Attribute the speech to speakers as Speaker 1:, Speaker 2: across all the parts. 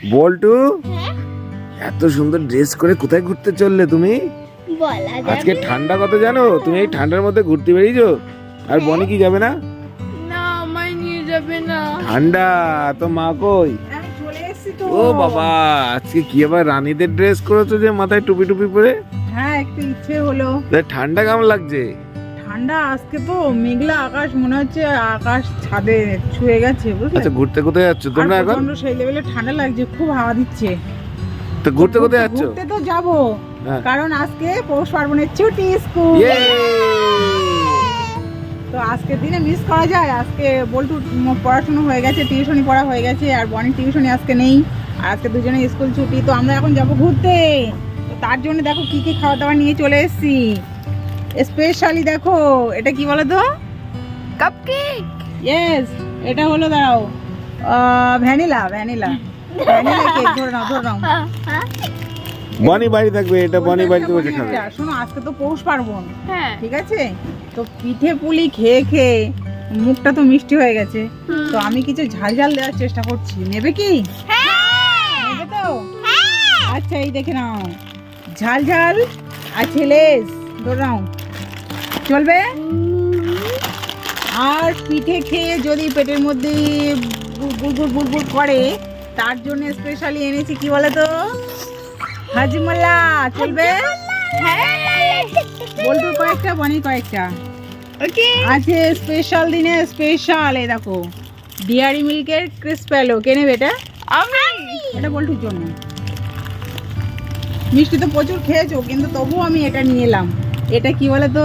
Speaker 1: বল্টু
Speaker 2: হ্যাঁ?
Speaker 1: এত সুন্দর ড্রেস করে কোথায় ঘুরতে চললে তুমি? আজকে ঠান্ডা কত জানো? তুমি এই ঠান্ডার মধ্যে ঘুরতে বেরিয়েছো? আর বনি কি যাবে না?
Speaker 2: না আমায় নিয়ে যাবে না।
Speaker 1: ঠান্ডা তো মা কই? ও বাবা আজকে কি আবার রানীদের ড্রেস করেছ যে মাথায় টুপি টুপি পরে?
Speaker 3: হ্যাঁ একটু ইচ্ছে হলো।
Speaker 1: ঠান্ডা কেমন লাগছে?
Speaker 3: ঠান্ডা আজকে তো মেঘলা আকাশ মনে হচ্ছে আকাশ ছাদে ছুঁয়ে গেছে বুঝলে?
Speaker 1: আচ্ছা ঘুরতে কোথায় যাচ্ছ? তোমরা এখন?
Speaker 3: প্রচণ্ড সেই লেভেলে ঠান্ডা লাগছে খুব হাওয়া দিচ্ছে।
Speaker 1: তো ঘুরতে কোথায় যাচ্ছ?
Speaker 3: ঘুরতে তো যাব
Speaker 1: হ্যাঁ।
Speaker 3: কারণ আজকে পৌষ পার্বণের ছুটি স্কুল।
Speaker 1: ইয়ে!
Speaker 3: তো আজকের দিনে মিস করা যায় আজকে বল্টু পড়াশোনা হয়ে গেছে টিউশনি পড়া হয়ে গেছে আর বনি টিউশনি আজকে নেই আর আজকে দুজনে স্কুল ছুটি তো আমরা এখন যাব ঘুরতে। তার জন্য দেখো কি কি খাওয়া দাওয়া নিয়ে চলে এসেছি। স্পেশালি দেখো এটা কি বলো তো
Speaker 2: কাপকেক
Speaker 3: ইয়েস এটা হলো দাঁড়াও ভ্যানিলা ভ্যানিলা। ভ্যানিলা কেক ধরে নাও ধরে নাও।
Speaker 1: বনি বাড়ি থাকবে এটা বনি বাড়িতে বসে খাবে
Speaker 3: শোনো আজকে তো পৌষ পার্বণ
Speaker 2: হ্যাঁ।
Speaker 3: ঠিক আছে? তো পিঠে পুলি খেয়ে খেয়ে মুখটা তো মিষ্টি হয়ে গেছে। তো আমি কিছু ঝাল ঝাল দেওয়ার চেষ্টা করছি। নেবে কি? নেবে তো? আচ্ছা এই দেখে নাও। ঝাল ঝাল আর ছেলেস ধরে নাও। চলবে? আর পিঠে খেয়ে যদি পেটের মধ্যে বুড়বুড় বুড়বুড় করে তার জন্য স্পেশালি এনেছি কি বলে তো হাজিমাল্লা চলবে? বলব কয়েকটা বনি কয়েকটা। আছে স্পেশাল দিনে স্পেশাল এই দেখো। ডিয়ারি মিল্কের ক্রিস্প এলো কে নেবে এটা? এটা বল্টুর জন্য। মিষ্টি তো প্রচুর খেয়েছো কিন্তু তবুও আমি এটা নিয়ে এলাম। এটা কি বলে তো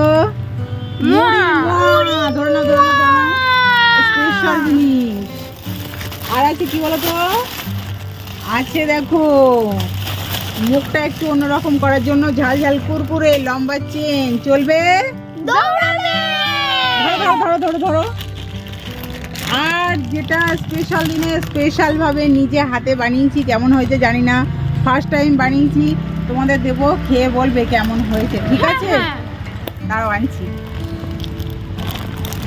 Speaker 3: ধরে ধরে স্পেশাল জিনিস। আর আছে কি বলো তো আছে দেখো। মুখটা একটু অন্যরকম করার জন্য ঝাল ঝাল কুরকুরে লম্বা চেন। চলবে? ধরো ধরো ধরো ধরো আর যেটা স্পেশাল দিনে স্পেশাল ভাবে নিজে হাতে বানিয়েছি কেমন হয়েছে জানি না। ফার্স্ট টাইম বানিয়েছি। তোমাদের দেবো খেয়ে বলবে কেমন হয়েছে। ঠিক আছে?
Speaker 2: হ্যাঁ।
Speaker 3: দাঁড়াও আনছি।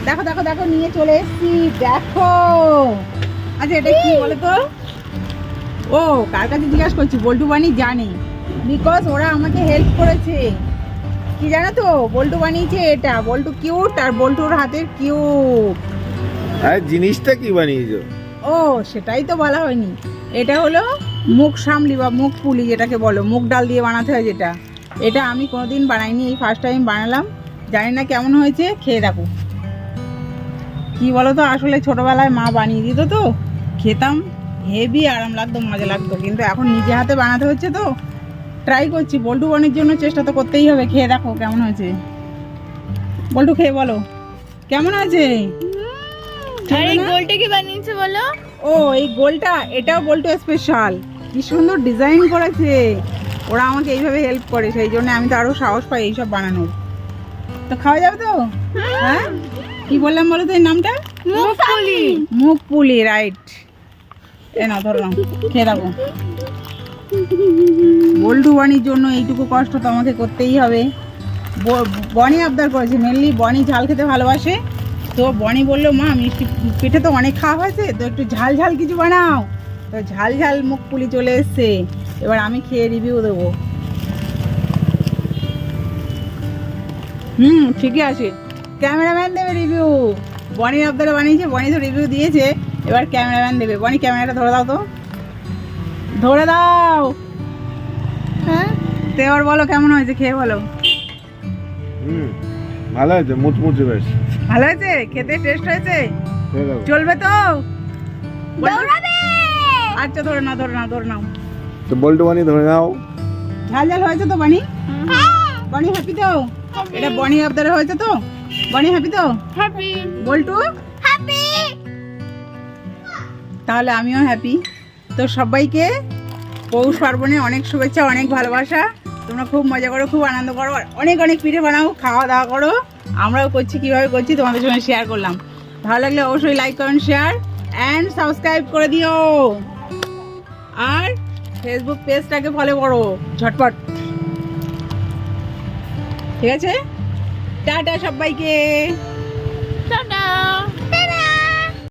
Speaker 3: দেখো দেখো দেখো নিয়ে চলে এসেছি। দেখো। আচ্ছা এটা কি বলে তো ও কার কাছে জিজ্ঞাসা করছি? বল্টু বানি জানে। বিকজ ওরা আমাকে হেল্প করেছে। কি জানো তো? বল্টু বানিয়েছে এটা। বল্টু কিউট আর বল্টুর হাতের কিউট
Speaker 1: আর জিনিসটা কি বানিয়েছো?
Speaker 3: ও সেটাই তো বলা হয়নি। এটা হলো মুখ সামলি বা মুখ পুলি যেটাকে বলো। মুখ ডাল দিয়ে বানাতে হয় যেটা। এটা আমি কোনোদিন বানাইনি। এই ফার্স্ট টাইম বানালাম। জানি না কেমন হয়েছে। খেয়ে দেখো। কি বলো তো আসলে ছোটবেলায় মা বানিয়ে দিত তো। খেতাম হেভি আরাম লাগতো মজা লাগতো। কিন্তু এখন নিজে হাতে বানাতে হচ্ছে তো। ট্রাই করছি বল্টু বানির জন্য চেষ্টা তো করতেই হবে। খেয়ে দেখো কেমন হয়েছে। বল্টু খেয়ে বলো। কেমন আছে?
Speaker 2: আর এই গোলটা কি বানিয়েছে বলো?
Speaker 3: ও এই গোলটা এটাও বল্টু স্পেশাল কি সুন্দর ডিজাইন করেছে। ওরা আমাকে এইভাবে হেল্প করে সেই জন্য আমি তো আরও সাহস পাই এইসব বানানোর। তো খাওয়া যাবে তো? হ্যাঁ? কি বললাম বলো তো এই নামটা?
Speaker 2: মুফলি
Speaker 3: মুখ পুলি রাইট এ না ধরো নাও, খেয়ে রাখো। বল্টু বানির জন্য এইটুকু কষ্ট তো আমাকে করতেই হবে। বনি আবদার করেছে মেনলি বনি ঝাল খেতে ভালোবাসে। তো বনি বলল মা মিষ্টি পিঠে তো অনেক খাওয়া হয়েছে তো একটু ঝাল ঝাল কিছু বানাও। তো ঝাল ঝাল মুখ পুলি চলে এসছে। এবার আমি খেয়ে রিভিউ দেবো। হুম ঠিকই আছে। ক্যামেরাম্যান দেবে রিভিউ বনি আবদারে বানিয়েছে বনি তো রিভিউ দিয়েছে। এবার ক্যামেরাম্যান দেবে। বনি ক্যামেরাটা ধরে দাও তো। ধরে দাও।
Speaker 2: হ্যাঁ?
Speaker 3: তো এবার বলো কেমন হয়েছে? খেয়ে বলো।
Speaker 1: হুম ভালো হয়েছে মুচমুচে বেশ।
Speaker 3: ভালো হয়েছে? খেতে টেস্ট হয়েছে? চলবে তো? আচ্ছা ধরে নাও ধরে নাও ধরে নাও।
Speaker 1: তো বল্টু বানি ধরে নাও।
Speaker 3: ঝাল ঝাল হয়েছে তো বানি? বনি হ্যাপি তো? এটা বনি আবদারে হয়েছে তো? বনি হ্যাপি তো?
Speaker 2: হ্যাপি
Speaker 3: বল্টু?
Speaker 2: হ্যাপি
Speaker 3: তাহলে আমিও হ্যাপি তো সবাইকে পৌষ পার্বণে অনেক শুভেচ্ছা অনেক ভালোবাসা। তোমরা খুব মজা করো খুব আনন্দ করো আর অনেক অনেক পিঠে বানাও খাওয়া দাওয়া করো। আমরাও করছি কীভাবে করছি তোমাদের সঙ্গে শেয়ার করলাম। ভালো লাগলে অবশ্যই like comment share and subscribe করে দিও। আর ফেসবুক পেজটাকে ফলো করো ঝটপট। ঠিক আছে? টাটা সবাইকে